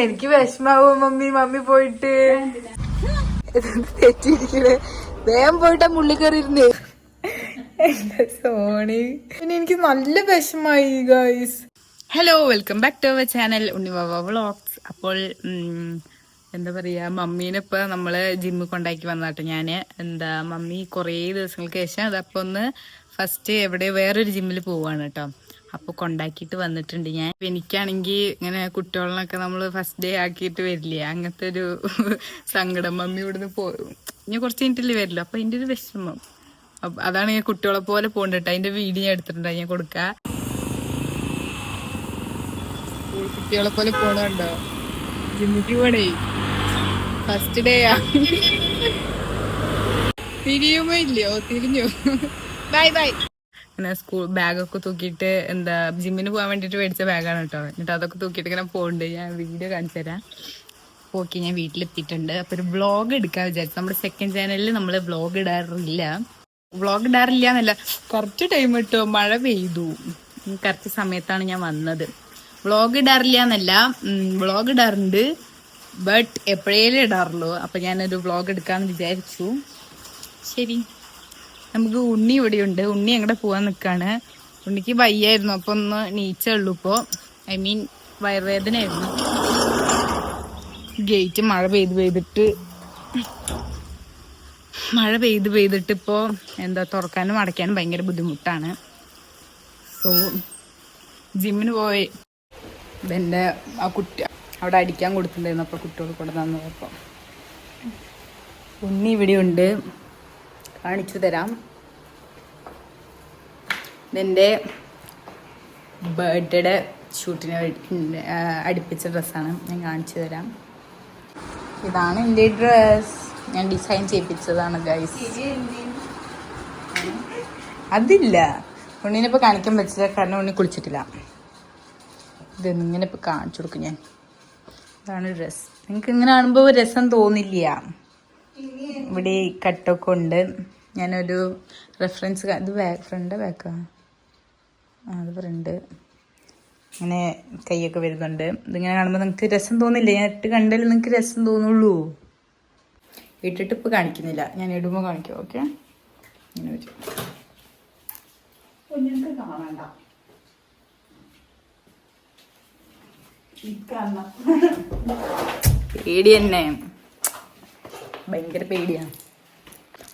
എനിക്ക് വിഷമാവും mummy. Mummy പോയിട്ട്. തെറ്റിയിരിക്കണേ? വേഗം പോയിട്ട് മുള്ളി കയറിയിരുന്നേ. എന്റെ സോണി? പിന്നെ എനിക്ക് നല്ല വിഷമായി guys hello welcome back to our channel Unnibaba vlogs അപ്പോൾ എന്താ പറയാ മമ്മീനെ ഇപ്പൊ നമ്മൾ ജിമ്മിൽ കൊണ്ടാക്കി വന്നാട്ടോ ഞാൻ എന്താ മമ്മി കുറേ ദിവസങ്ങൾക്ക് ശേഷം അതപ്പോൾ ഒന്ന് ഫസ്റ്റ് എവിടെ വേറൊരു ജിമ്മിൽ പോവാണ് കേട്ടോ അപ്പൊ കൊണ്ടാക്കിയിട്ട് വന്നിട്ടുണ്ട് ഞാൻ. എനിക്കാണെങ്കിൽ ഇങ്ങനെ കുട്ടികളിനൊക്കെ നമ്മൾ ഫസ്റ്റ് ഡേ ആക്കിയിട്ട് വരില്ലേ? അങ്ങനത്തെ ഒരു സങ്കടം. മമ്മി ഇവിടുന്ന് പോകും ഇനി കുറച്ച് കഴിഞ്ഞിട്ട് വരില്ല. അപ്പൊ അതിന്റെ ഒരു വിഷമം. അതാണ് ഞാൻ കുട്ടികളെ പോലെ പോകണ്ടിട്ട്. അതിന്റെ വീഡിയോ ഞാൻ എടുത്തിട്ടുണ്ട്. ഞാൻ കൊടുക്കാം. കുട്ടികളെ പോലെ പോണുണ്ടോ ജിമ്മിക്ക് പോണേ. ഫസ്റ്റ് ഡേയാ തിരിയുമോ ഇല്ലയോ? തിരിഞ്ഞു? ബൈ ബൈ ഇങ്ങനെ സ്കൂൾ ബാഗൊക്കെ തൂക്കിയിട്ട് എന്താ ജിമ്മിന് പോകാൻ വേണ്ടിയിട്ട് മേടിച്ച ബാഗാണ് കേട്ടോ. എന്നിട്ട് അതൊക്കെ തൂക്കിയിട്ട് ഇങ്ങനെ പോകുന്നുണ്ട് ഞാൻ വീഡിയോ കാണിച്ചു തരാം. ഓക്കെ ഞാൻ വീട്ടിലെത്തിയിട്ടുണ്ട്. അപ്പൊ ഒരു വ്ളോഗ് എടുക്കാൻ വിചാരിച്ചു. നമ്മുടെ സെക്കൻഡ് ചാനലിൽ നമ്മൾ വ്ളോഗ് ഇടാറില്ല. വ്ളോഗ് ഇടാറില്ല എന്നല്ല കുറച്ച് ടൈം ഇട്ടു മഴ പെയ്തു. കറക്റ്റ് സമയത്താണ് ഞാൻ വന്നത്. വ്ളോഗ് ഇടാറില്ല എന്നല്ല വ്ളോഗ് ഇടാറുണ്ട്. ബട്ട് എപ്പോഴേലും ഇടാറുള്ളൂ. അപ്പൊ ഞാനൊരു വ്ളോഗ് എടുക്കാന്ന് വിചാരിച്ചു. ശരി. നമുക്ക് ഉണ്ണി ഇവിടെയുണ്ട്. ഉണ്ണി അങ്ങോട്ട് പോകാൻ നിൽക്കുകയാണ് ഉണ്ണിക്ക് വയ്യായിരുന്നു. അപ്പൊ ഒന്ന് നീച്ചേ ഉള്ളൂ ഇപ്പോ. I mean വയറുവേദനയായിരുന്നു. ഗേറ്റ് മഴ പെയ്ത് പെയ്തിട്ട് മഴ പെയ്ത് പെയ്തിട്ട് ഇപ്പോ എന്താ തുറക്കാനും അടയ്ക്കാനും ഭയങ്കര ബുദ്ധിമുട്ടാണ്. സോ ജിമ്മിന് പോയി. എന്റെ ആ കുട്ടി അവിടെ അടിക്കാൻ കൊടുത്തിട്ടുണ്ടായിരുന്നു. അപ്പോൾ കുട്ടികൾ കൂടെ തന്നപ്പോൾ ഉണ്ണി ഇവിടെ ഉണ്ട് കാണിച്ചു തരാം. ഇതെന്റെ ബർത്ത്ഡേ ഷൂട്ടിന് അടുപ്പിച്ച ഡ്രസ്സാണ് ഞാൻ കാണിച്ചു തരാം. ഇതാണ് എന്റെ ഡ്രസ് ഞാൻ ഡിസൈൻ ചെയ്യിപ്പിച്ചതാണ് ഗൈസ് അതില്ല. ഉണ്ണിനെ ഇപ്പൊ കാണിക്കാൻ പറ്റില്ല കാരണം ഉണ്ണി കുളിച്ചിട്ടില്ല. ഇത് ഇങ്ങനെ ഇപ്പൊ കാണിച്ചു കൊടുക്കും ഞാൻ. ഇതാണ് ഡ്രസ് നിങ്ങൾക്ക് ഇങ്ങനെ കാണുമ്പോൾ രസം തോന്നില്ല. ഇവിടെ കട്ടൊക്കെ ഉണ്ട്. ഞാനൊരു റെഫറൻസ് ഇത് ബാക്ക് ഫ്രണ്ട് ബാക്കാണ് അത് ഫ്രണ്ട് ഇങ്ങനെ കൈയൊക്കെ വരുന്നുണ്ട്. ഇതിങ്ങനെ കാണുമ്പോൾ നിങ്ങൾക്ക് രസം തോന്നില്ല? ഞാൻ ഇട്ട് കണ്ടാൽ നിങ്ങൾക്ക് രസം തോന്നുള്ളൂ. ഇട്ടിട്ട് ഇപ്പോൾ കാണിക്കുന്നില്ല. ഞാൻ ഇടുമ്പോൾ കാണിക്കും ഓക്കെ? ഇങ്ങനെ വരും കുഞ്ഞുങ്ങൾക്ക് കാണണ്ട. പേടി തന്നെ. ഭയങ്കര പേടിയാണ്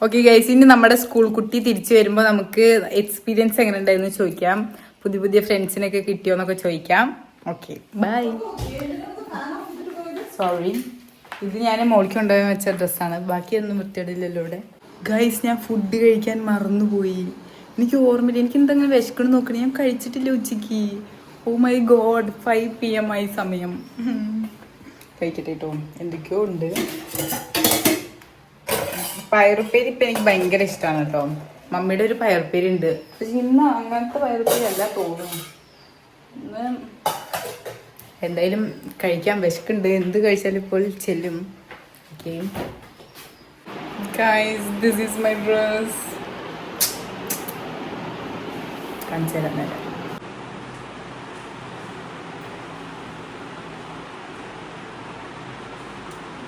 ഓക്കെ ഗൈസ് ഇനി നമ്മുടെ സ്കൂൾ കുട്ടി തിരിച്ചു വരുമ്പോൾ നമുക്ക് എക്സ്പീരിയൻസ് എങ്ങനെ ഉണ്ടായിരുന്നു ചോദിക്കാം. പുതിയ പുതിയ ഫ്രണ്ട്സിനൊക്കെ കിട്ടിയോ എന്നൊക്കെ ചോദിക്കാം. ഓക്കെ. ബൈ സോറി ഇത് ഞാൻ മോളിക്ക് കൊണ്ടുപോയി വെച്ച ഡ്രസ്സാണ്. ബാക്കിയൊന്നും വൃത്തിയിടില്ലല്ലോ ഇവിടെ. ഗൈസ് ഞാൻ ഫുഡ് കഴിക്കാൻ മറന്നുപോയി. എനിക്ക് ഓർമ്മയില്ല. എനിക്ക് എന്തെങ്കിലും വിശക്കണം നോക്കണേ. ഞാൻ കഴിച്ചിട്ടില്ല ഉച്ചയ്ക്ക്. ഓ my god five P M ആയി സമയം. കഴിക്കട്ടെ കേട്ടോ എന്തൊക്കെയോ ഉണ്ട്. പയറുപ്പേരി ഇപ്പം എനിക്ക് ഭയങ്കര ഇഷ്ടമാണ് കേട്ടോ മമ്മിയുടെ ഒരു പയർപ്പേരി ഉണ്ട് പക്ഷെ ഇന്ന് അങ്ങനത്തെ പയർപ്പേരി അല്ല തോന്നുന്നു. ഇന്ന് എന്തായാലും കഴിക്കാൻ വിശക്കുണ്ട്. എന്ത് കഴിച്ചാലും ഇപ്പോൾ ചെല്ലും. Okay. Guys this is my dress കാണിച്ചു തരാം നേരം.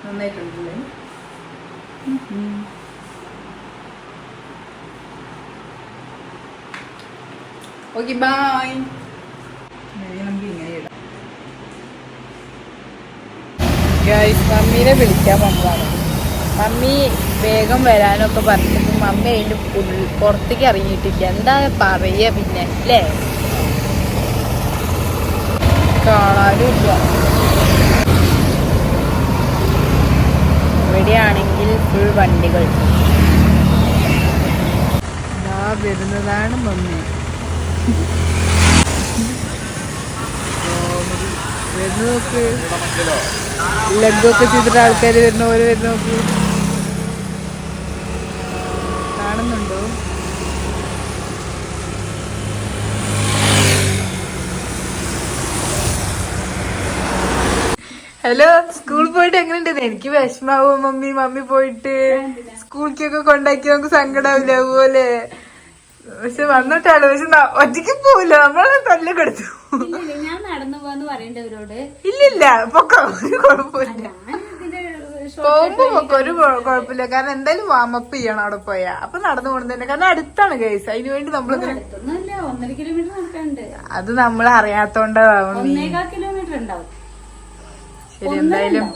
നന്നായിട്ടുണ്ടല്ലേ? ഓക്കെ ബൈ നമുക്ക് ഇങ്ങനെ ഇടാം ഗൈസ് മമ്മീനെ വിളിക്കാൻ വന്നതാണ്. മമ്മി വേഗം വരാനൊക്കെ പറഞ്ഞിട്ട് മമ്മി അതിന്റെ പുറത്തേക്ക് ഇറങ്ങിയിട്ടില്ല. എന്താ പറയുക പിന്നെ അല്ലേ? കാണാനും ഇല്ല. ഇവിടെയാണെങ്കിൽ ഫുൾ വണ്ടികൾ. വരുന്നതാണ് മമ്മി. ലഗൊക്കെ ചെയ്തിട്ട് ആൾക്കാർ വരുന്ന പോലെ വരുന്ന നോക്ക് കാണുന്നുണ്ടോ? ഹലോ സ്കൂളിൽ പോയിട്ട് എങ്ങനെയുണ്ട്? എനിക്ക് വിഷമാവും മമ്മി മമ്മി പോയിട്ട്. സ്കൂളിലേക്കൊക്കെ കൊണ്ടാക്കി നമുക്ക് സങ്കടാവില്ല അതുപോലെ? പക്ഷെ വന്നിട്ടാണ് പക്ഷെ ഒറ്റയ്ക്ക് പോവില്ല. നമ്മളെ തല്ല് കെടുത്തു. ഞാൻ നടന്നു പോവാന്ന് പറയണ്ടവരോട്. ഇല്ലില്ല. പൊക്കോ ഒരു കുഴപ്പമില്ല. പോകുമ്പോ പൊക്കോ ഒരു കുഴ- കുഴപ്പമില്ല. കാരണം എന്തായാലും വാമപ്പ് ചെയ്യണം അവിടെ പോയാ. അപ്പൊ നടന്നു പോകുന്നത് തന്നെ. കാരണം അടുത്താണ് കേസ് അതിന് വേണ്ടി നമ്മൾ ഒന്നര കിലോമീറ്റർ അത് നമ്മൾ അറിയാത്തോണ്ടാവും. കിലോമീറ്റർ ഉണ്ടാവും. ശരി എന്തായാലും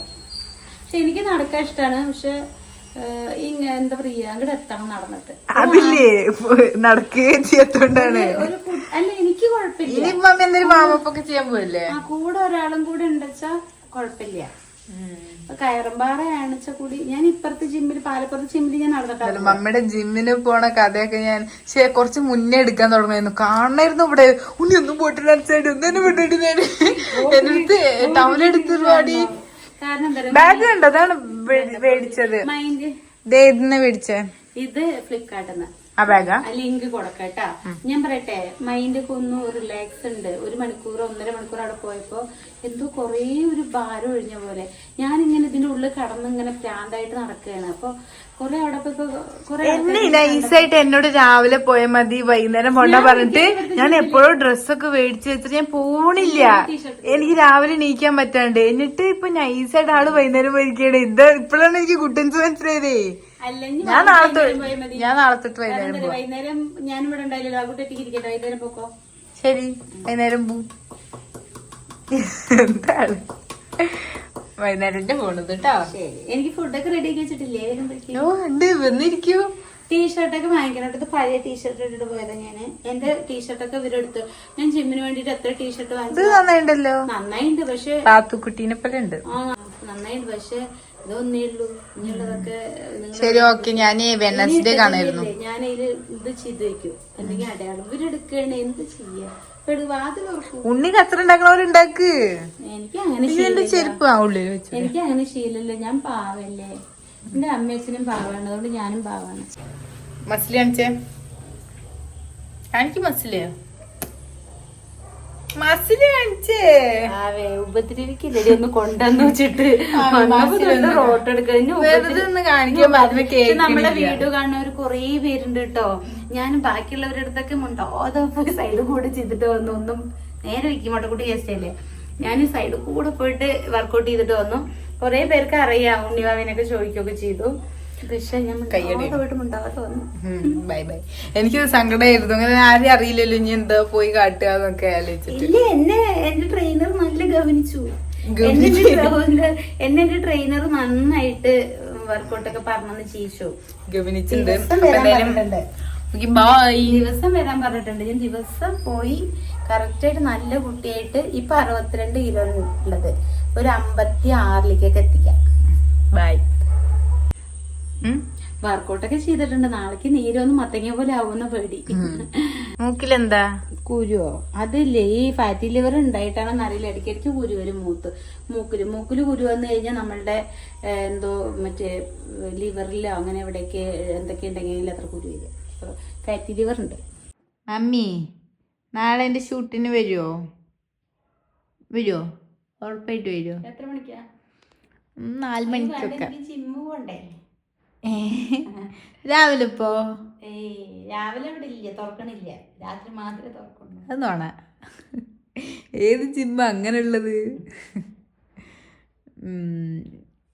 പക്ഷെ എനിക്ക് നടക്കാൻ ഇഷ്ടമാണ് പക്ഷെ ഇങ്ങ എന്താ പറയാ അങ്ങോട്ട് എത്തണം നടന്നിട്ട്. അതില്ലേ നടക്കുകയും ചെയ്യത്തോണ്ടാണ് അല്ല എനിക്ക് കുഴപ്പമില്ല. ചെയ്യാൻ പോയല്ലേ ആ കൂടെ ഒരാളും കൂടെ ഉണ്ടെച്ചാ കുഴപ്പമില്ല. ഇപ്പൊ കയറുമ്പാറയാണെച്ച കൂടി ഞാൻ ഇപ്പുറത്തെ ജിമ്മിൽ പാലപ്പുറത്തെ ജിമ്മിൽ ഞാൻ നടന്നിട്ടാണ് മമ്മിയുടെ ജിമ്മിന് പോണ കഥയൊക്കെ ഞാൻ ശേ കുറച്ച് മുന്നേ എടുക്കാൻ തുടങ്ങായിരുന്നു കാണായിരുന്നു ഇവിടെ. ഉണ്ണി ഒന്നും പോയിട്ടില്ല സൈഡ് ഒന്നും വിട്ടിട്ട് ഞാൻ. എന്റെ അടുത്ത് ടൗലെടുത്ത് പാടി കാരണം എന്താ ബാഗ് കണ്ടോ അതാണ് മേടിച്ചത്. മൈൻഡ് ദേ ഇതിന്ന് മേടിച്ചേ. ഇത് ഫ്ലിപ്കാർട്ടിന്ന് ആ ബാഗാ ലിങ്ക് കൊടുക്കട്ടാ ഞാൻ പറയട്ടെ മൈൻഡ് ഒക്കെ ഒന്ന് റിലാക്സ് ഉണ്ട്. ഒരു മണിക്കൂർ ഒന്നര മണിക്കൂർ അവിടെ പോയപ്പോ എന്തോ കൊറേ ഒരു ഭാരം ഒഴിഞ്ഞ പോലെ. ഞാൻ ഇങ്ങനെ ഇതിന്റെ ഉള്ളിൽ കടന്ന് ഇങ്ങനെ പ്രാന്തായിട്ട് നടക്കുകയാണ്. അപ്പൊ കൊറേ അവിടെ പോയപ്പോ കൊറേ എന്നെ നൈസായിട്ട് എന്നോട് രാവിലെ പോയ മതി വൈകുന്നേരം പോണ്ട പറഞ്ഞിട്ട് ഞാൻ എപ്പോഴും ഡ്രസ്സൊക്കെ മേടിച്ച് വെച്ചിട്ട് ഞാൻ പോണില്ല. എനിക്ക് രാവിലെ നീക്കാൻ പറ്റാണ്ട്. എന്നിട്ട് ഇപ്പൊ നൈസായിട്ട് ആൾ വൈകുന്നേരം പോയിരിക്കണേ ഇത് ഇപ്പോഴാണ് എനിക്ക് കുട്ടൻസ് മനസ്സിലായതേ ഞാൻ നാളെ തൊ- പോയാൽ ഞാൻ നാളെ തൊട്ട് വൈകുന്നേരം വൈകുന്നേരം ഞാനിവിടെ ഉണ്ടായില്ലല്ലോ. ആ കുട്ടി ഇരിക്കട്ടെ. വൈകുന്നേരം പോക്കോ. ശരി. വൈകുന്നേരം പോ. എന്താണ്? വൈകുന്നേരം പോണത് കേട്ടോ. എനിക്ക് ഫുഡൊക്കെ റെഡി ആക്കി വെച്ചിട്ടില്ലേ? ഓ ഉണ്ട്. വന്നിരിക്കൂ. ടീഷർട്ടൊക്കെ വാങ്ങിക്കണം. ഇത് പഴയ ടീഷർട്ട് ഇട്ടിട്ട് പോയതാ ഞാൻ. എന്റെ ടീഷർട്ടൊക്കെ ഇവരെടുത്ത് ഞാൻ ജിമ്മിന് വേണ്ടിട്ട് എത്ര ടീഷർട്ട് വാങ്ങിച്ചു? നന്നായിണ്ടല്ലോ. നന്നായിണ്ട്. പക്ഷെ പാത്തുക്കുട്ടീനെ പോലെ ഉണ്ട്. ആ നന്നായിണ്ട്. പക്ഷെ ഇതൊന്നേ ഉള്ളൂ ഇനിയുള്ളതൊക്കെ നിങ്ങൾ ശരി ഓക്കെ. ഞാൻ വെനസ്ഡേ കാണായിരുന്നു ഞാൻ ഇത് ചെയ്ത് വെക്കും അടയാളം. ഇവരെടുക്കണേ എന്ത് ചെയ്യാ? വാതിൽ ഉറക്കും ഉണ്ണി കച്ചറ ഉണ്ടാക്കണവരുണ്ടാക്ക് എനിക്ക് അങ്ങനെ. ചെരുപ്പ് ആ ഉള്ളിൽ വെച്ചു. എനിക്ക് അങ്ങനെ ശീലല്ലോ ഞാൻ പാവല്ലേ? എന്റെ അമ്മയച്ഛനും പാവാണ്. അതുകൊണ്ട് ഞാനും പാവാണ്. മസിലി കാണിച്ചേ? കാണിക്ക് മസിൽ. മസിൽ കാണിച്ചേ. ആവേ ഉപദ്രവിക്കില്ലേ? ഒന്ന് കൊണ്ടുവന്ന് വെച്ചിട്ട്. റോട്ട് നമ്മളെ വീഡിയോ കാണുന്നവർ കൊറേ പേരുണ്ട് കേട്ടോ. ഞാൻ ബാക്കിയുള്ളവരുടെ അടുത്തൊക്കെ മുണ്ടാതെ പോയി സൈഡ് കൂടെ ചെയ്തിട്ട് വന്നു. ഒന്നും നേരെ വിൽക്കും കൂടി ചേച്ചല്ലേ ഞാൻ സൈഡ് കൂടെ പോയിട്ട് വർക്കൗട്ട് ചെയ്തിട്ട് വന്നു. കുറേ പേർക്ക് അറിയാം ഉണ്ണിവാവിനൊക്കെ ചോദിക്കുകയൊക്കെ ചെയ്തു. Bye bye. എനിക്കത് സങ്കടമായിരുന്നു അങ്ങനെ ആരും അറിയില്ലല്ലോ ഇനി എന്താ പോയി കാട്ടുക എന്നൊക്കെ ആലോചിച്ചിട്ട്. എന്നെ എന്റെ ട്രെയിനർ നല്ല ഗവനിച്ചു എന്നെ എന്റെ ട്രെയിനർ നന്നായിട്ട് വർക്കൗട്ട് ഒക്കെ പറഞ്ഞെന്ന് ചെയ്യിച്ചു ഗവനിച്ചിട്ടുണ്ട്. ബായ് ദിവസം വരാൻ പറഞ്ഞിട്ടുണ്ട്. ഞാൻ ദിവസം പോയി കറക്റ്റ് ആയിട്ട് നല്ല കുട്ടിയായിട്ട് ഇപ്പൊ അറുപത്തിരണ്ട് കിലോ ഉള്ളത്. ഒരു അമ്പത്തി ആറിലേക്കൊക്കെ എത്തിക്കാം. ബൈ വർക്കൗട്ട് ഒക്കെ ചെയ്തിട്ടുണ്ട്. നാളേക്ക് നീരൊന്നും മത്തങ്ങ പോലെ ആവുന്ന പേടി. മൂക്കിലെന്താ? കുരുവോ? അതില്ലേ. ഈ ഫാറ്റി ലിവർ ഉണ്ടായിട്ടാണെന്ന് അറിയില്ല. ഇടയ്ക്കിടയ്ക്ക് കുരു വരും മൂത്ത്. മൂക്കിൽ മൂക്കിൽ കുരു വന്നു കഴിഞ്ഞാൽ നമ്മളുടെ എന്തോ മറ്റേ ലിവറിലോ അങ്ങനെ എവിടെയൊക്കെ എന്തൊക്കെ ഉണ്ടെങ്കിൽ അത്ര കുരു വരും. ഫാറ്റി ലിവർ ഉണ്ട്. മമ്മി നാളെ എന്റെ ഷൂട്ടിന് വരുമോ വരുമോ ഉറപ്പായിട്ട് വരുമോ എത്ര മണിക്കാ? നാല് മണിക്കൊക്കെ. ജിമ്മ് പോണ്ടേ. രാവിലെ ഇപ്പോ രാവിലെ ഇവിടെ ഇല്ല തുറക്കണില്ല. രാത്രി മാത്രമേ തുറക്കുള്ളൂ. അത് നോണ ഏത് ജിമ്മ അങ്ങനെയുള്ളത്?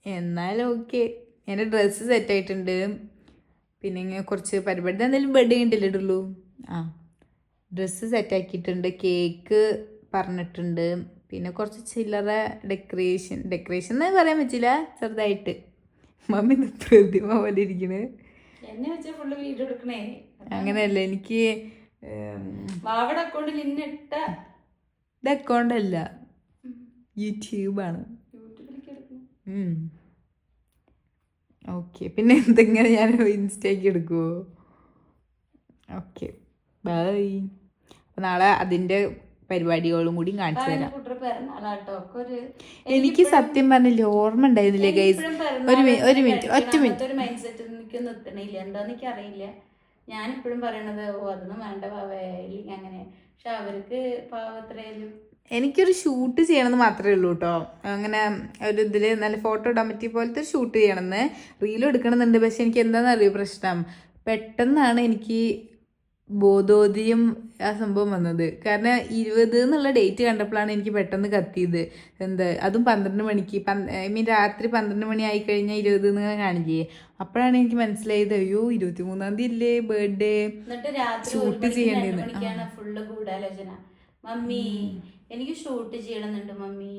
എന്നാലും ഓക്കെ എന്റെ ഡ്രസ്സ് സെറ്റ് ആയിട്ടുണ്ട്. പിന്നെ ഇങ്ങനെ കുറച്ച് പരിപാടി എന്തെങ്കിലും ബർത്ത്ഡേ ഉണ്ടല്ലേ ഇടുള്ളൂ? ആ ഡ്രസ്സ് സെറ്റാക്കിയിട്ടുണ്ട് കേക്ക് പറഞ്ഞിട്ടുണ്ട്. പിന്നെ കുറച്ച് ചില്ലറ ഡെക്കറേഷൻ ഡെക്കറേഷൻ എന്ന് പറയാൻ പറ്റില്ല. ചെറുതായിട്ട്. മമ്മി പ്രതിമ പോലെ ഇരിക്കണേ. എന്നെ വെച്ച ഫുള്ള് വീഡിയോ എടുക്കണേ. അങ്ങനെയല്ല എനിക്ക് ഉം, അക്കൗണ്ടിൽ ഇന്നിട്ട ഇത് അക്കൗണ്ട് അല്ല യൂട്യൂബാണ് ഓക്കെ പിന്നെ എന്തെങ്ങനെ ഞാൻ ഇൻസ്റ്റയ്ക്ക് എടുക്കുമോ ഓക്കെ ബൈ നാളെ അതിന്റെ പരിപാടികളും കൂടി കാണിച്ചു തരാം. എനിക്ക് സത്യം പറഞ്ഞില്ല ഓർമ്മ ഉണ്ടായിരുന്നില്ല ഗൈസ് ഒരു മിനിറ്റ് ഒരു മിനിറ്റ് ഒറ്റ മിനിറ്റ്. ഒരു മൈൻഡ് സെറ്റ് എനിക്ക് നിർത്തണില്ല എന്താന്ന് എനിക്ക് അറിയില്ല ഞാനിപ്പോഴും പറയണത് ഓ അതൊന്നും വേണ്ട പാവയില്ലെങ്കിൽ അങ്ങനെ. പക്ഷെ അവർക്ക് പാവത്രയായാലും എനിക്കൊരു ഷൂട്ട് ചെയ്യണമെന്ന് മാത്രമേ ഉള്ളൂ കേട്ടോ അങ്ങനെ ഒരു ഇതിൽ നല്ല ഫോട്ടോ ഇടാൻ പറ്റിയ പോലത്തെ ഷൂട്ട് ചെയ്യണമെന്ന് റീലും എടുക്കണമെന്നുണ്ട് പക്ഷെ എനിക്ക് എന്താണെന്ന് അറിയോ പ്രശ്നം? പെട്ടെന്നാണ് എനിക്ക് ബോധോദയം ആ സംഭവം വന്നത്. കാരണം ഇരുപത് എന്നുള്ള ഡേറ്റ് കണ്ടപ്പോഴാണ് എനിക്ക് പെട്ടെന്ന് കത്തിയത്. എന്താ അതും പന്ത്രണ്ട് മണിക്ക്. ഐ മീൻ രാത്രി പന്ത്രണ്ട് മണി ആയി കഴിഞ്ഞാൽ ഇരുപത് എന്ന് കാണില്ലേ? അപ്പോഴാണ് എനിക്ക് മനസ്സിലായത് അയ്യോ ഇരുപത്തി മൂന്നാം തീയതി അല്ലേ ബർത്ത്ഡേ ഷൂട്ട് മണിക്കാണ് ഫുള്ള് ഗൂഢാലോചന. മമ്മി എനിക്ക് ഷൂട്ട് ചെയ്യണമെന്നുണ്ട് മമ്മി.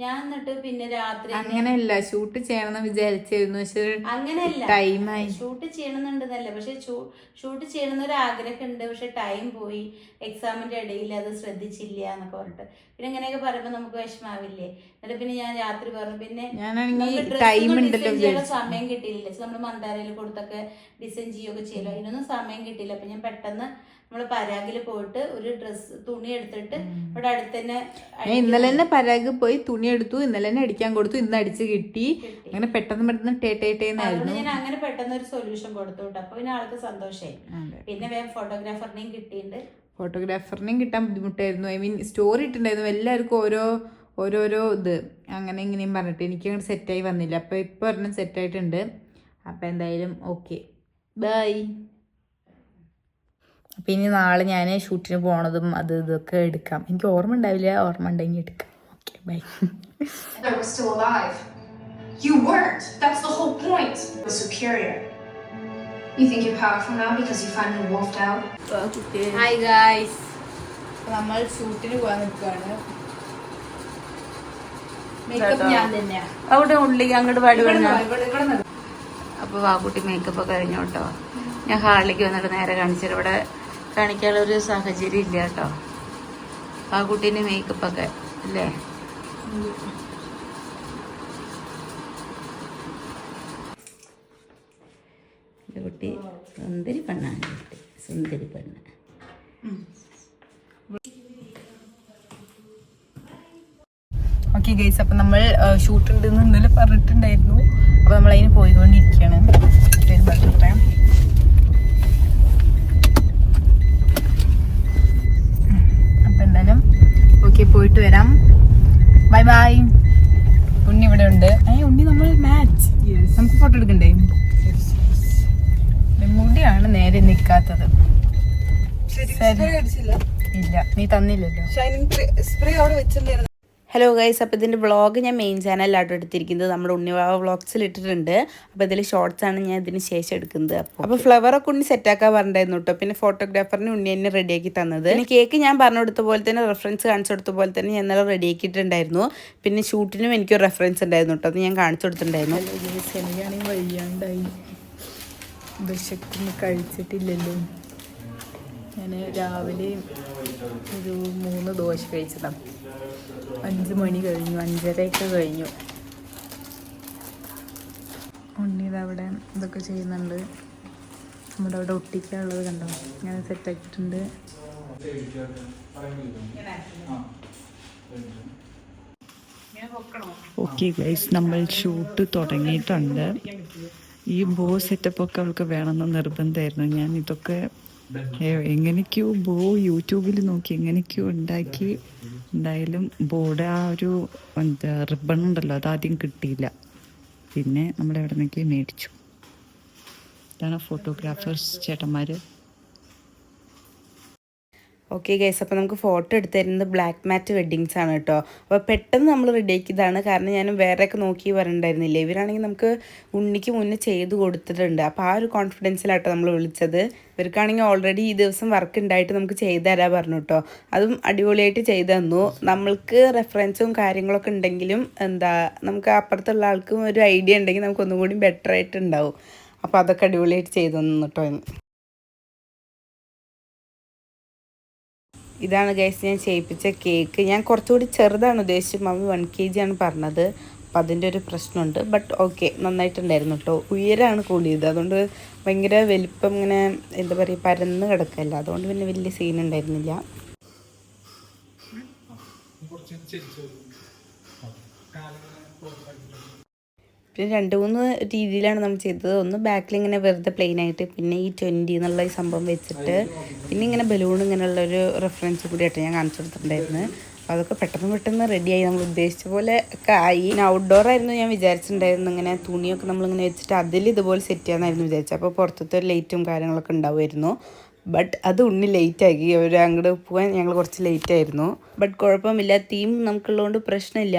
ഞാൻ എന്നിട്ട് പിന്നെ രാത്രി അങ്ങനെയല്ല ഷൂട്ട് ചെയ്യണമെന്ന് വിചാരിച്ചിരുന്നു പക്ഷെ അങ്ങനെയല്ല. ടൈമായി. ഷൂട്ട് ചെയ്യണമെന്നുണ്ടെന്നല്ല പക്ഷെ ഷൂട്ട് ചെയ്യണമെന്ന് ഒരു ആഗ്രഹം ഉണ്ട് പക്ഷെ ടൈം പോയി എക്സാമിന്റെ ഇടയിൽ അത് ശ്രദ്ധിച്ചില്ല എന്നൊക്കെ പറഞ്ഞിട്ട്. പിന്നെ ഇങ്ങനെയൊക്കെ പറയുമ്പോൾ നമുക്ക് വിഷമാവില്ലേ? എന്നിട്ട് പിന്നെ ഞാൻ രാത്രി പറഞ്ഞു പിന്നെ സമയം കിട്ടിയില്ല. നമ്മൾ മന്ദാരയിൽ കൊടുത്തൊക്കെ ഡിസൈൻ ചെയ്യുകയൊക്കെ ചെയ്യലോ അതിനൊന്നും സമയം കിട്ടിയില്ല. അപ്പൊ ഞാൻ പെട്ടെന്ന് നമ്മൾ പരാഗിൽ പോയിട്ട് ഒരു ഡ്രസ്സ് തുണി എടുത്തിട്ട് ഇവിടെ അടുത്ത് തന്നെ ഇന്നലെ തന്നെ പരാഗ് പോയി തുണി എടുത്തു ഇന്നലെ തന്നെ അടിക്കാൻ കൊടുത്തു ഇന്ന് അടിച്ച് കിട്ടി. അങ്ങനെ പെട്ടെന്ന് പെട്ടെന്ന് ടേ ടേ ടേ ഞാൻ അങ്ങനെ പെട്ടെന്ന് ഒരു സൊല്യൂഷൻ കൊടുത്തു കേട്ടോ. അപ്പൊ പിന്നെ ആൾക്ക് സന്തോഷമായി പിന്നെ വേഗം ഫോട്ടോഗ്രാഫറിനെയും കിട്ടിയിട്ടുണ്ട് ഫോട്ടോഗ്രാഫറിനെയും കിട്ടാൻ ബുദ്ധിമുട്ടായിരുന്നു. ഐ മീൻ സ്റ്റോറി ഇട്ടിട്ടുണ്ടായിരുന്നു. എല്ലാവർക്കും ഓരോ ഓരോരോ ഇത്. അങ്ങനെ ഇങ്ങനെയും പറഞ്ഞിട്ട് എനിക്ക് അങ്ങോട്ട് സെറ്റായി വന്നില്ല. അപ്പോൾ ഇപ്പോൾ ഒരെണ്ണം സെറ്റായിട്ടുണ്ട് അപ്പോൾ എന്തായാലും ഓക്കെ ബൈ അപ്പം ഇനി നാളെ ഞാൻ ഷൂട്ടിന് പോണതും അത് ഇതൊക്കെ എടുക്കാം എനിക്ക് ഓർമ്മ ഉണ്ടാവില്ല ഓർമ്മ ഉണ്ടെങ്കിൽ എടുക്കാം okay bye was still alive. You weren't. That's the whole point. The superior. You think you're powerful now because you finally wolfed out? Hi guys. നമ്മൾ ഷൂട്ടിന് പോകാൻ നിൽക്കുകയാണ് മേക്കപ്പ് ഞാൻ അവിടെ ഉള്ളിൽ അങ്ങോട്ട് പാടി ഇവിടെ നിന്ന് ഇവിടെ ഇവിടെ നിന്ന് അപ്പൊ വാക്കുട്ടി മേക്കപ്പ് ഒക്കെ കഴിഞ്ഞോട്ടോ ഞാൻ ഹാളിലേക്ക് വന്നിട്ട് നേരെ കാണിച്ചിട്ട് ഇവിടെ കാണിക്കാനുള്ള ഒരു സാഹചര്യം ഇല്ല കേട്ടോ. ആ മേക്കപ്പ് ഒക്കെ അല്ലേ? കുട്ടി സുന്ദരി പെണ്ണാണ് കുട്ടി. സുന്ദരി പെണ്ണ്. ഓക്കെ ഗൈസ് അപ്പം നമ്മൾ ഷൂട്ട് ഉണ്ടെന്ന് ഇന്നലെ പറഞ്ഞിട്ടുണ്ടായിരുന്നു. അപ്പോൾ നമ്മളതിന് പോയിക്കൊണ്ടിരിക്കുകയാണ്. പറഞ്ഞിട്ടെ. അപ്പം എന്തായാലും ഓക്കെ പോയിട്ട് വരാം. ബൈ ബൈ ഉണ്ണി ഇവിടെ ഉണ്ട്. ഉണ്ണി നമ്മൾ മാച്ച് നമുക്ക് ഫോട്ടോ എടുക്കണ്ടേ? മുടിയാണ് നേരെ നിൽക്കാത്തത്. ഇല്ല നീ തന്നില്ലല്ലോ. ഹലോ ഗൈസ് അപ്പോൾ ഇതിന്റെ വ്ളോഗ് ഞാൻ മെയിൻ ചാനലിലാട്ടോ എടുത്തിരിക്കുന്നത്. നമ്മുടെ ഉണ്ണിവാവ വ്ളോഗ്സിൽ ഇട്ടിട്ടുണ്ട്. അപ്പോൾ ഇതിൽ ഷോർട്സ് ആണ് ഞാൻ ഇതിന് ശേഷം എടുക്കുന്നത്. അപ്പോൾ അപ്പോൾ ഫ്ലവറൊക്കെ ഉണ്ണി സെറ്റാക്കാൻ പറഞ്ഞിട്ടുണ്ടായിരുന്നു കേട്ടോ പിന്നെ ഫോട്ടോഗ്രാഫറിന് ഉണ്ണി എന്നെ റെഡിയാക്കി തന്നത്. പിന്നെ കേക്ക് ഞാൻ പറഞ്ഞു കൊടുത്ത പോലെ തന്നെ റെഫറൻസ് കാണിച്ചു കൊടുത്ത പോലെ തന്നെ ഞാൻ ഇന്നലെ റെഡിയാക്കിയിട്ടുണ്ടായിരുന്നു പിന്നെ ഷൂട്ടിനും എനിക്കൊരു റെഫറൻസ് ഉണ്ടായിരുന്നു കേട്ടോ അത് ഞാൻ കാണിച്ചു കൊടുത്തിട്ടുണ്ടായിരുന്നു. എനിക്കാണെങ്കിൽ വയ്യാണ്ടായി. കഴിച്ചിട്ടില്ലല്ലോ. ഞാൻ രാവിലെ ഒരു മൂന്ന് ദോശ കഴിച്ചതാണ് അഞ്ച് മണി കഴിഞ്ഞു അഞ്ചരയൊക്കെ കഴിഞ്ഞു. ഉണ്ണിത് അവിടെ ഇതൊക്കെ ചെയ്യുന്നുണ്ട്. നമ്മുടെ അവിടെ ഒട്ടിക്കാനുള്ളത് കണ്ടോ? ഞാൻ സെറ്റാക്കിയിട്ടുണ്ട് ഓക്കെ ഗൈസ് നമ്മൾ ഷൂട്ട് തുടങ്ങിയിട്ടുണ്ട്. ഈ ബോ സെറ്റപ്പൊക്കെ അവൾക്ക് വേണമെന്ന് നിർബന്ധമായിരുന്നു. ഞാൻ ഇതൊക്കെ എങ്ങനെയൊക്കെയോ ബോ യൂട്യൂബിൽ നോക്കി എങ്ങനെയൊക്കെയോ ഉണ്ടാക്കി. എന്തായാലും ബോയുടെ ആ ഒരു എന്താ റിബൺ ഉണ്ടല്ലോ അതാദ്യം കിട്ടിയില്ല. പിന്നെ നമ്മൾ എവിടെ നിന്നൊക്കെ മേടിച്ചു. ഇതാണ് ഫോട്ടോഗ്രാഫേഴ്സ് ചേട്ടന്മാർ ഓക്കെ ഗൈസ് അപ്പോൾ നമുക്ക് ഫോട്ടോ എടുത്ത് തരുന്നത് ബ്ലാക്ക് മാറ്റ് വെഡ്ഡിങ്സ് ആണ് കേട്ടോ അപ്പോൾ പെട്ടെന്ന് നമ്മൾ റെഡിയാക്കിയതാണ് കാരണം ഞാൻ വേറെയൊക്കെ നോക്കി വരണ്ടായിരുന്നില്ല ഇവരാണെങ്കിൽ നമുക്ക് ഉണ്ണിക്ക് മുന്നേ ചെയ്ത് കൊടുത്തിട്ടുണ്ട്. അപ്പോൾ ആ ഒരു കോൺഫിഡൻസിലാട്ടോ നമ്മൾ വിളിച്ചത്. ഇവർക്കാണെങ്കിൽ ഓൾറെഡി ഈ ദിവസം വർക്ക് ഉണ്ടായിട്ട് നമുക്ക് ചെയ്തു തരാൻ പറഞ്ഞു കേട്ടോ അതും അടിപൊളിയായിട്ട് ചെയ്തു തന്നു. നമ്മൾക്ക് റെഫറൻസും കാര്യങ്ങളൊക്കെ ഉണ്ടെങ്കിലും എന്താ നമുക്ക് അപ്പുറത്തുള്ള ആൾക്കും ഒരു ഐഡിയ ഉണ്ടെങ്കിൽ നമുക്ക് ഒന്നും കൂടി ബെറ്റർ അപ്പോൾ അതൊക്കെ അടിപൊളിയായിട്ട് ചെയ്തു തന്നു കേട്ടോ ഇതാണ് ഗൈസ് ഞാൻ ചെയ്യിപ്പിച്ച കേക്ക് ഞാൻ കുറച്ചുകൂടി ചെറുതാണ് ഉദ്ദേശിച്ചത്. മമ്മി വൺ കെ ജി ആണ് പറഞ്ഞത്. അപ്പം അതിന്റെ ഒരു പ്രശ്നമുണ്ട്. ബട്ട് ഓക്കെ നന്നായിട്ടുണ്ടായിരുന്നു കേട്ടോ ഉയരാണ് കൂടിയത്. അതുകൊണ്ട് ഭയങ്കര വലിപ്പം ഇങ്ങനെ എന്താ പറയുക പരന്ന് കിടക്കല്ല. അതുകൊണ്ട് പിന്നെ വലിയ സീൻ ഉണ്ടായിരുന്നില്ല. പിന്നെ രണ്ട് മൂന്ന് രീതിയിലാണ് നമ്മൾ ചെയ്തത്. ഒന്ന് ബാക്കിൽ ഇങ്ങനെ വെറുതെ പ്ലെയിൻ ആയിട്ട് പിന്നെ ഈ ട്വന്റി എന്നുള്ള ഈ സംഭവം വെച്ചിട്ട് പിന്നെ ഇങ്ങനെ ബലൂൺ ഇങ്ങനെയുള്ള ഒരു റെഫറൻസ് കൂടി ആയിട്ട് ഞാൻ കാണിച്ചു കൊടുത്തിട്ടുണ്ടായിരുന്നു. അപ്പോൾ അതൊക്കെ പെട്ടെന്ന് പെട്ടെന്ന് റെഡിയായി നമ്മൾ ഉദ്ദേശിച്ച പോലെ ഒക്കെ ആയി. പിന്നെ ഔട്ട്ഡോർ ആയിരുന്നു ഞാൻ വിചാരിച്ചിട്ടുണ്ടായിരുന്നു. ഇങ്ങനെ തുണിയൊക്കെ നമ്മളിങ്ങനെ വെച്ചിട്ട് അതിൽ ഇതുപോലെ സെറ്റ് ചെയ്യാമെന്നായിരുന്നു വിചാരിച്ചത്. അപ്പോൾ പുറത്തത്തെ ലൈറ്റും കാര്യങ്ങളൊക്കെ ഉണ്ടാവുമായിരുന്നു. ബട്ട് അത് ഉണ്ണി ലേറ്റ് ആക്കി അവർ അങ്ങോട്ട് പോകാൻ ഞങ്ങൾ കുറച്ച് ലേറ്റ് ആയിരുന്നു. ബട്ട് കുഴപ്പമില്ല. തീം നമുക്കുള്ളതുകൊണ്ട് പ്രശ്നമില്ല.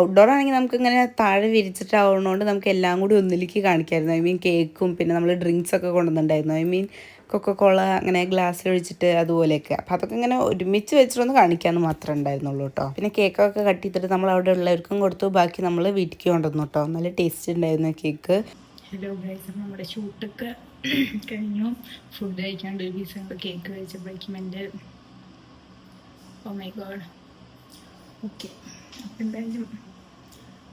ഔട്ട്ഡോർ ആണെങ്കിൽ നമുക്ക് ഇങ്ങനെ താഴെ വിരിച്ചിട്ടാവുന്നതുകൊണ്ട് നമുക്ക് എല്ലാം കൂടി ഒന്നിലേക്ക് കാണിക്കായിരുന്നു. ഐ മീൻ കേക്കും പിന്നെ നമ്മൾ ഡ്രിങ്ക്സ് ഒക്കെ കൊണ്ടുവന്നിട്ടുണ്ടായിരുന്നു. ഐ മീൻ കൊക്കക്കോള അങ്ങനെ ഗ്ലാസ്സിൽ ഒഴിച്ചിട്ട് അതുപോലെയൊക്കെ. അപ്പം അതൊക്കെ ഇങ്ങനെ ഒരുമിച്ച് വെച്ചിട്ടൊന്ന് കാണിക്കാമെന്ന് മാത്രമേ ഉണ്ടായിരുന്നുള്ളൂ കേട്ടോ. പിന്നെ കേക്കൊക്കെ കട്ട് ചെയ്തിട്ട് നമ്മൾ അവിടെ ഉള്ളവർക്കും കൊടുത്തു. ബാക്കി നമ്മൾ വീട്ടിലേക്ക് കൊണ്ടുവന്നു കേട്ടോ. നല്ല ടേസ്റ്റ് ഉണ്ടായിരുന്നു കേക്ക് ഹലോ ഗൈസ് നമ്മുടെ ഷൂട്ടൊക്കെ കഴിഞ്ഞു. ഫുഡ് കഴിക്കാണ്ട് ഒരു പീസ് കേക്ക് കഴിച്ചപ്പോഴേക്കും എന്റെ ഓ ഗോഡ് ഓക്കെ അപ്പം എന്തായാലും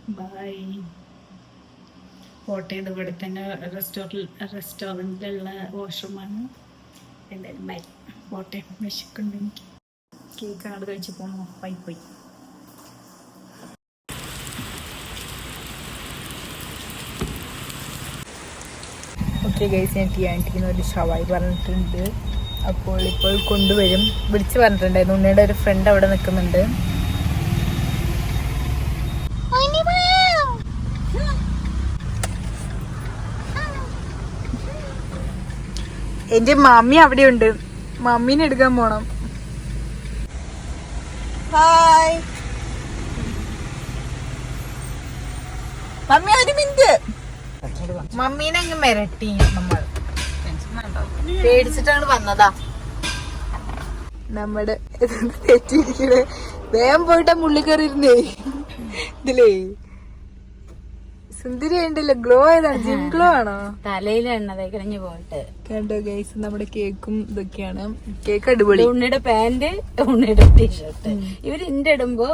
ബായ് കോട്ടയത് ഇവിടെ തന്നെ റെസ്റ്റോറന്റ് റെസ്റ്റോറന്റിലുള്ള വാഷ്റൂമാണ് എന്തായാലും ബൈ കോട്ടയം വിശക്കുണ്ട് എനിക്ക്. കേക്ക് ആട് കഴിച്ച് പോകണം ബൈ പോയി. ഓക്കെ ഗൈസ് ഞാൻ ടി ആന്റിന്ന് ഒരു ഷവായി പറഞ്ഞിട്ടുണ്ട്. അപ്പോൾ ഇപ്പോൾ കൊണ്ടുവരും. വിളിച്ച് പറഞ്ഞിട്ടുണ്ടായിരുന്നു. ഉണ്ണിയുടെ ഒരു ഫ്രണ്ട് അവിടെ നിൽക്കുന്നുണ്ട്. എന്റെ മമ്മി അവിടെയുണ്ട്. മമ്മീനെ എടുക്കാൻ പോണം. ഹായ് മമ്മി ഒരു മമ്മീനെ അങ്ങ് മിരട്ടി നമ്മൾ. പേടിച്ചിട്ടാണ് വന്നതാ. നമ്മുടെ തെറ്റിയിരിക്കണേ? വേഗം പോയിട്ട് മുള്ളി കയറിയിരുന്നേ. ഇതിലേ. സുന്ദരി ഉണ്ടല്ലോ ഗ്ലോ ഏതാണ് ജിം ഗ്ലോ ആണോ? തലയിൽ എണ്ണ തേക്കണഞ്ഞു പോയിട്ട്. കണ്ടോ ഗൈസ് നമ്മുടെ കേക്കും ഇതൊക്കെയാണ്. കേക്ക് അടിപൊളി. ഉണ്ണിയുടെ പാന്റ് ഉണ്ണിയുടെ ടീഷർട്ട് ഇവർ ഇന്റെ ഇടുമ്പോ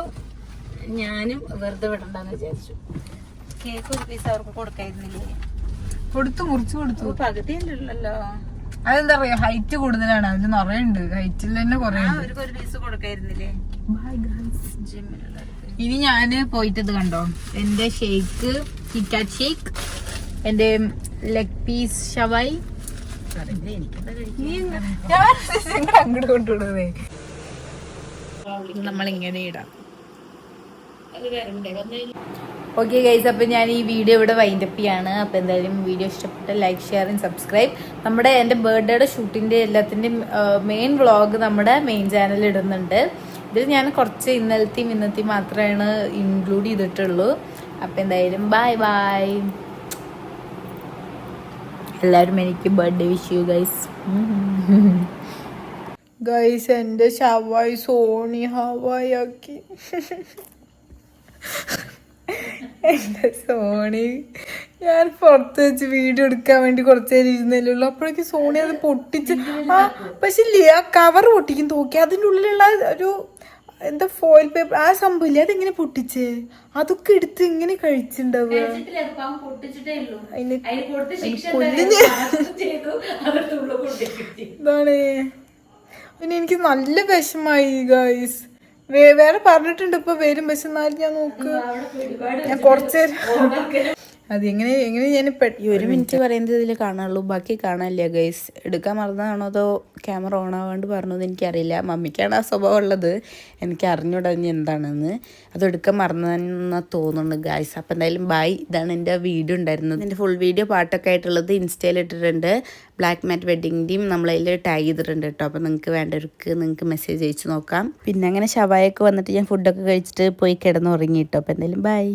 ഞാനും വെറുതെ വിടണ്ടെന്ന് വിചാരിച്ചു. കേക്ക് ഒരു പീസ് അവർക്ക് കൊടുക്കായിരുന്നില്ലേ? കൊടുത്തു മുറിച്ചു കൊടുത്തു. പകുതി പകുതിയല്ലേ അതെന്താ പറയാ ഹൈറ്റ് കൂടുതലാണ്. അതിൽ നിറയുണ്ട്. ഹൈറ്റിൽ തന്നെ കൊറേ ഒരു പീസ് കൊടുക്കായിരുന്നില്ലേ? ഇനി ഞാൻ പോയിട്ടത് കണ്ടോ? എന്റെ ഷേക്ക് കിറ്റാറ്റ് ഷേക്ക് എന്റെ ലെഗ് പീസ് ഷവായി അങ്ങോട്ട് കൊണ്ടുവിടുന്നേ. നമ്മൾ ഇങ്ങനെ ഇടാം. ഓക്കെ ഗൈസ് അപ്പം ഞാൻ ഈ വീഡിയോ ഇവിടെ വൈൻഡപ്പ് ചെയ്യാണ്. അപ്പം എന്തായാലും വീഡിയോ ഇഷ്ടപ്പെട്ട ലൈക്ക് ഷെയർ ആൻഡ് സബ്സ്ക്രൈബ് നമ്മുടെ എന്റെ ബർത്ത്ഡേയുടെ ഷൂട്ടിന്റെ എല്ലാത്തിന്റെയും മെയിൻ വ്ളോഗ് നമ്മുടെ മെയിൻ ചാനലിൽ ഇടുന്നുണ്ട്. ഇതിൽ ഞാൻ കുറച്ച് ഇന്നലത്തെയും ഇന്നത്തെയും മാത്രമാണ് ഇൻക്ലൂഡ് ചെയ്തിട്ടുള്ളൂ. അപ്പം എന്തായാലും ബൈ ബൈ എല്ലാവരും എനിക്ക് birthday wish you guys guys എന്റെ ഷവായി സോണി ഹവായി ആക്കി. എന്റെ സോണി ഞാൻ പുറത്ത് വെച്ച് വീഡിയോ എടുക്കാൻ വേണ്ടി കുറച്ച് നേരം ഇരുന്നല്ലേ ഉള്ളൂ. അപ്പോഴേക്ക് സോണി അത് പൊട്ടിച്ച് ആ പക്ഷെ ഇല്ലേ ആ കവർ പൊട്ടിക്കും തോക്കി അതിന്റെ ഉള്ളിലുള്ള ഒരു എന്താ ഫോയിൽ പേപ്പർ ആ സംഭവം ഇല്ലേ? അതെങ്ങനെ പൊട്ടിച്ചേ? അതൊക്കെ എടുത്ത് ഇങ്ങനെ കഴിച്ചിട്ടുണ്ടാവുക. ഇതാണ്. പിന്നെ എനിക്ക് നല്ല വിഷമായി ഗൈസ് വേറെ പറഞ്ഞിട്ടുണ്ട് ഇപ്പൊ വരും പക്ഷെ എന്നാലും ഞാൻ നോക്ക്. ഞാൻ കുറച്ച് അത് എങ്ങനെ എങ്ങനെ ഞാൻ ഈ ഒരു മിനിറ്റ് പറയുന്നത് ഇതിൽ കാണാനുള്ളൂ. ബാക്കി കാണാനില്ല ഗൈസ് എടുക്കാൻ മറന്നതാണോ അതോ ക്യാമറ ഓൺ ആവാണ്ട് പറഞ്ഞത് എനിക്കറിയില്ല. മമ്മിക്കാണ് ആ സ്വഭാവം ഉള്ളത്. എനിക്ക് അറിഞ്ഞുടഞ്ഞ് എന്താണെന്ന്. അത് എടുക്കാൻ മറന്നെന്ന് തോന്നുന്നു ഗൈസ് അപ്പം എന്തായാലും ബൈ ഇതാണ് എന്റെ വീഡിയോ ഉണ്ടായിരുന്നത്. എന്റെ ഫുൾ വീഡിയോ പാട്ടൊക്കെ ആയിട്ടുള്ളത് ഇൻസ്റ്റയിൽ ഇട്ടിട്ടുണ്ട്. ബ്ലാക്ക് മാറ്റ് വെഡിങ്ങിന്റെയും നമ്മളതിൽ ടാഗ് ചെയ്തിട്ടുണ്ട് കേട്ടോ. അപ്പോൾ നിങ്ങൾക്ക് വേണ്ടവർക്ക് നിങ്ങൾക്ക് മെസ്സേജ് അയച്ച് നോക്കാം. പിന്നെ അങ്ങനെ ഷവായൊക്കെ വന്നിട്ട് ഞാൻ ഫുഡൊക്കെ കഴിച്ചിട്ട് പോയി കിടന്ന് ഉറങ്ങി കേട്ടോ. അപ്പോൾ എന്തായാലും ബൈ